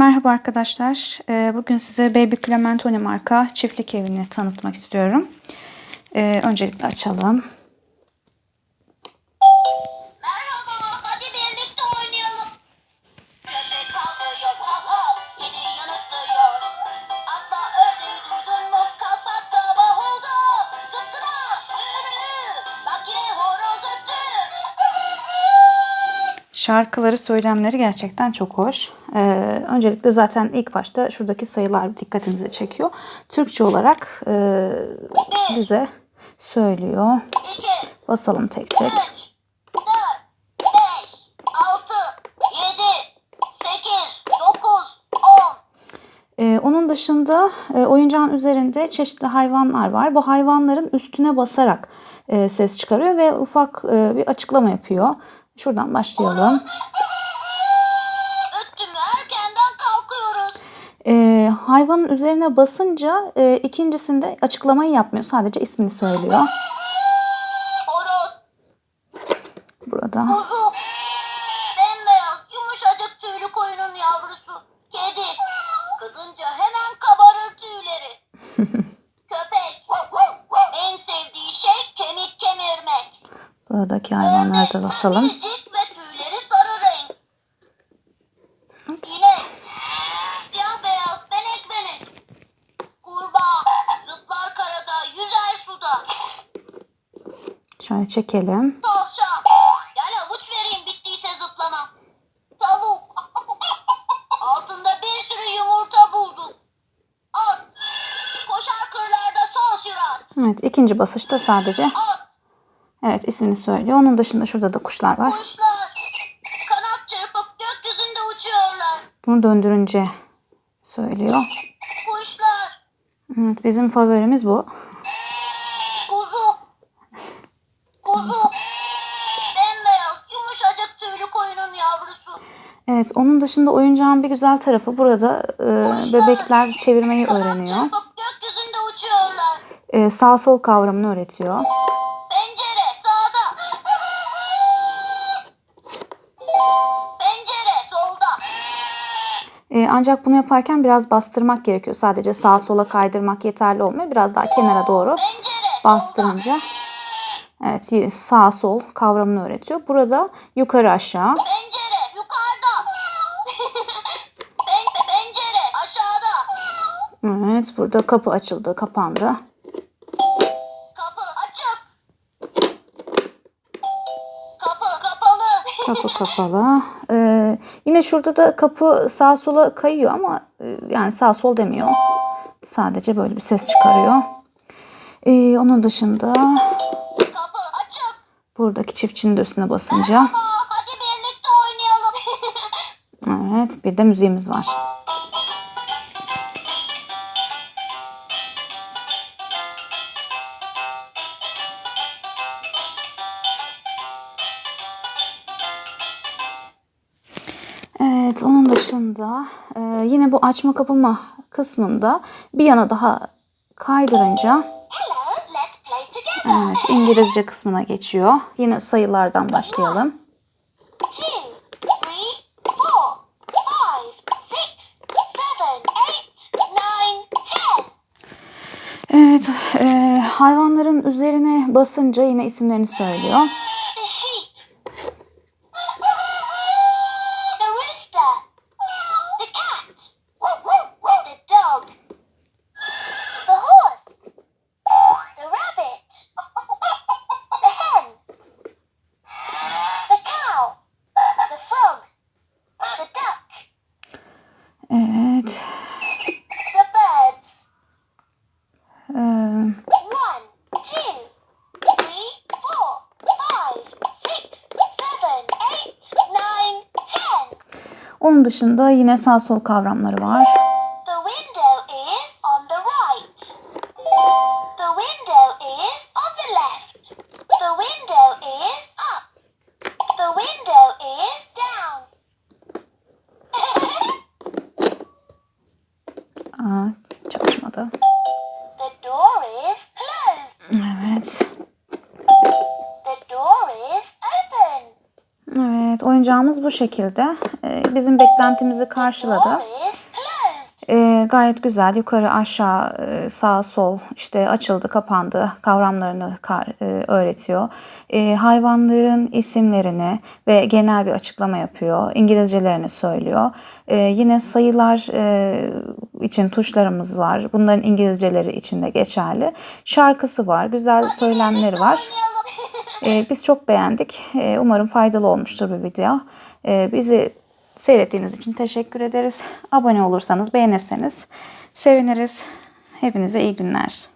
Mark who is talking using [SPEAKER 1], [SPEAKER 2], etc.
[SPEAKER 1] Merhaba arkadaşlar. Ee, Bugün size Baby Clementine marka çiftlik evini tanıtmak istiyorum. Ee, Öncelikle açalım.
[SPEAKER 2] Merhaba, hadi birlikte oynayalım. Köpek havlıyor, hav hav, yeni yanıtlıyor. Asla öyle duydun mu? Kapat sabah oldu. Zıptıra, yürü. Bak yine horoz öttü.
[SPEAKER 1] Şarkıları, söylemleri gerçekten çok hoş. Ee, Öncelikle zaten ilk başta şuradaki sayılar dikkatimizi çekiyor. Türkçe olarak e, bize söylüyor. Basalım tek tek.
[SPEAKER 2] üç, dört, beş, altı, yedi, sekiz, dokuz, on.
[SPEAKER 1] Ee, onun dışında e, oyuncağın üzerinde çeşitli hayvanlar var. Bu hayvanların üstüne basarak e, ses çıkarıyor ve ufak e, bir açıklama yapıyor. Şuradan başlayalım. E, hayvanın üzerine basınca e, ikincisinde açıklamayı yapmıyor. Sadece ismini söylüyor. Burada.
[SPEAKER 2] kuzu, bembeyaz, yumuşacık tüylü koyunun yavrusu, kedi. Kızınca hemen kabarır tüyleri. Köpek, en sevdiği şey kemik kemirmek.
[SPEAKER 1] Buradaki hayvanlara da basalım.
[SPEAKER 2] Son sürat.
[SPEAKER 1] Evet ikinci basışta sadece evet ismini söylüyor. Onun dışında şurada da kuşlar var.
[SPEAKER 2] Kuşlar. Kanat çırpıp gökyüzünde uçuyorlar.
[SPEAKER 1] Bunu döndürünce söylüyor.
[SPEAKER 2] Kuşlar.
[SPEAKER 1] Evet bizim favorimiz bu.
[SPEAKER 2] Kuzu. Bembeyaz yumuşacık tüylü koyunun yavrusu.
[SPEAKER 1] Evet onun dışında oyuncağın bir güzel tarafı burada e, bebekler çevirmeyi öğreniyor.
[SPEAKER 2] Çırpıp gökyüzünde uçuyorlar.
[SPEAKER 1] E, sağ sol kavramını öğretiyor.
[SPEAKER 2] Pencere sağda. Pencere solda.
[SPEAKER 1] E, ancak bunu yaparken biraz bastırmak gerekiyor. Sadece sağa sola kaydırmak yeterli olmuyor. Biraz daha kenara doğru
[SPEAKER 2] Pencere
[SPEAKER 1] bastırınca evet sağ sol kavramını öğretiyor. Burada yukarı aşağı.
[SPEAKER 2] Pencere yukarıda. Pen pencere aşağıda.
[SPEAKER 1] Evet burada kapı açıldı, kapandı.
[SPEAKER 2] Kapı açık. Kapı kapalı.
[SPEAKER 1] Kapı kapalı. Ee, yine şurada da kapı sağa sola kayıyor ama e, yani sağ sol demiyor. Sadece böyle bir ses çıkarıyor. Ee, onun dışında. Buradaki çiftçinin de üstüne basınca
[SPEAKER 2] Aa, hadi birlikte oynayalım.
[SPEAKER 1] evet bir de müziğimiz var. Evet onun dışında e, yine bu açma kapama kısmında bir yana daha kaydırınca evet İngilizce kısmına geçiyor. Yine sayılardan başlayalım. Evet e, hayvanların üzerine basınca yine isimlerini söylüyor.
[SPEAKER 2] Nine, ten.
[SPEAKER 1] onun dışında yine sağ sol kavramları var. Çalışmadı.
[SPEAKER 2] the door is closed.
[SPEAKER 1] Evet.
[SPEAKER 2] The door is open.
[SPEAKER 1] Evet oyuncak yapacağımız bu şekilde. Ee, bizim beklentimizi karşıladı. Ee, gayet güzel. Yukarı aşağı e, sağ sol işte açıldı kapandı kavramlarını kar- e, öğretiyor. Ee, hayvanların isimlerini ve genel bir açıklama yapıyor. İngilizcelerini söylüyor. Ee, yine sayılar e, için tuşlarımız var. Bunların İngilizceleri için de geçerli. Şarkısı var. Güzel söylemleri var. Ee, biz çok beğendik. Ee, umarım faydalı olmuştur bu video. Ee, bizi seyrettiğiniz için teşekkür ederiz. Abone olursanız, beğenirseniz seviniriz. Hepinize iyi günler.